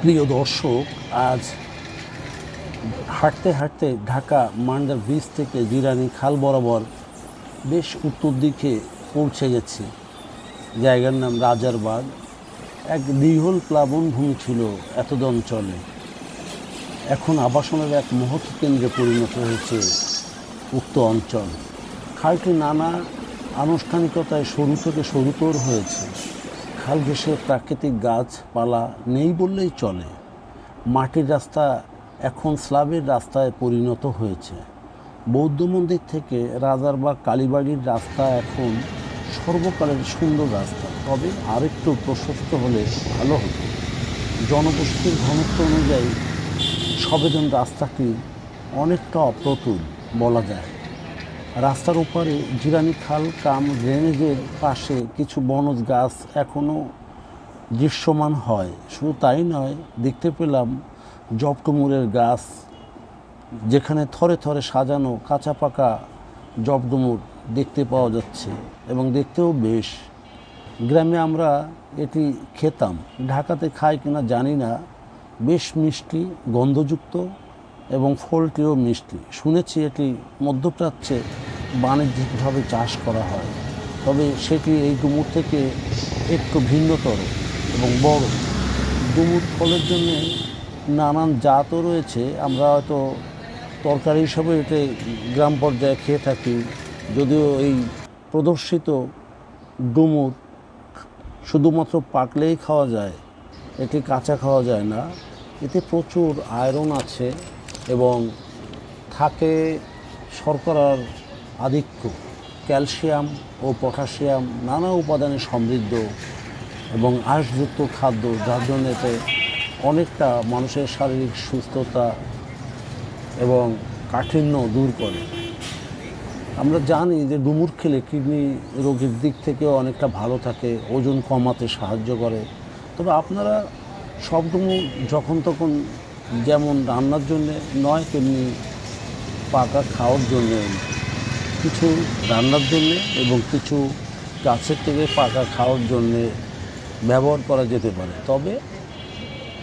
প্রিয় দর্শক, আজ হাঁটতে হাঁটতে ঢাকা মান্ডার ব্রিজ থেকে জিরানি খাল বরাবর বেশ উত্তর দিকে পৌঁছে গেছি। জায়গার নাম রাজারবাগ। এক দীঘল প্লাবন ভূমি ছিল এতদ অঞ্চলে। এখন আবাসনের এক মহৎ কেন্দ্রে পরিণত হয়েছে উক্ত অঞ্চল। খালটি নানা আনুষ্ঠানিকতায় সরু থেকে সরুতর হয়েছে। খাল ঘেঁষে প্রাকৃতিক গাছপালা নেই বললেই চলে। মাটির রাস্তা এখন স্লাবের রাস্তায় পরিণত হয়েছে। বৌদ্ধ মন্দির থেকে রাজার বা কালীবাড়ির রাস্তা এখন সর্বকালের সুন্দর রাস্তা। তবে আরেকটু প্রশস্ত হলে ভালো হতো। জনবসতির ঘনত্ব অনুযায়ী সবেদন রাস্তাটি অনেকটা অপ্রতুল বলা যায়। রাস্তার ওপারে জিরানি খাল কাম ড্রেনেজের পাশে কিছু বনজ গাছ এখনও দৃশ্যমান হয়। শুধু তাই নয়, দেখতে পেলাম জবটুমুরের গাছ, যেখানে থরে থরে সাজানো কাঁচা পাকা জবডুমুর দেখতে পাওয়া যাচ্ছে এবং দেখতেও বেশ। গ্রামে আমরা এটি খেতাম। ঢাকাতে খাই কিনা জানি না। বেশ মিষ্টি, গন্ধযুক্ত এবং ফলটিও মিষ্টি। শুনেছি এটি মধ্যপ্রাচ্যে বাণিজ্যিকভাবে চাষ করা হয়। তবে সেটি এই ডুমুর থেকে একটু ভিন্নতর এবং বড়। ডুমুর ফলের জন্য নানান জাতও রয়েছে। আমরা হয়তো তরকারি হিসাবে এটি গ্রাম পর্যায়ে খেয়ে থাকি। যদিও এই প্রদর্শিত ডুমুর শুধুমাত্র পাকলেই খাওয়া যায়, এটি কাঁচা খাওয়া যায় না। এতে প্রচুর আয়রন আছে এবং থাকে শর্করার আধিক্য, ক্যালসিয়াম ও পটাশিয়াম নানা উপাদানে সমৃদ্ধ এবং আঁশযুক্ত খাদ্য, যার জন্য এতে অনেকটা মানুষের শারীরিক সুস্থতা এবং কাঠিন্য দূর করে। আমরা জানি যে ডুমুর খেলে কিডনি রোগের দিক থেকেও অনেকটা ভালো থাকে, ওজন কমাতে সাহায্য করে। তবে আপনারা সব ডুমুর যখন তখন যেমন রান্নার জন্যে নয়, তেমনি পাকা খাওয়ার জন্যে কিছু রান্নার জন্যে এবং কিছু গাছের থেকে পাকা খাওয়ার জন্যে ব্যবহার করা যেতে পারে। তবে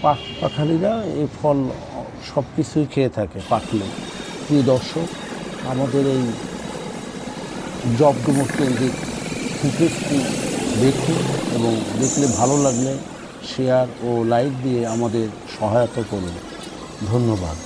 পাক পাখালিরা এই ফল সব কিছুই খেয়ে থাকে পাকলে। প্রিয় দর্শক, আমাদের এই জবডুমুর কেন্দ্রিক ফুটেজটি দেখুন এবং দেখলে ভালো লাগলে শেয়ার ও লাইক দিয়ে আমাদের সহায়তা করুন। ধন্যবাদ।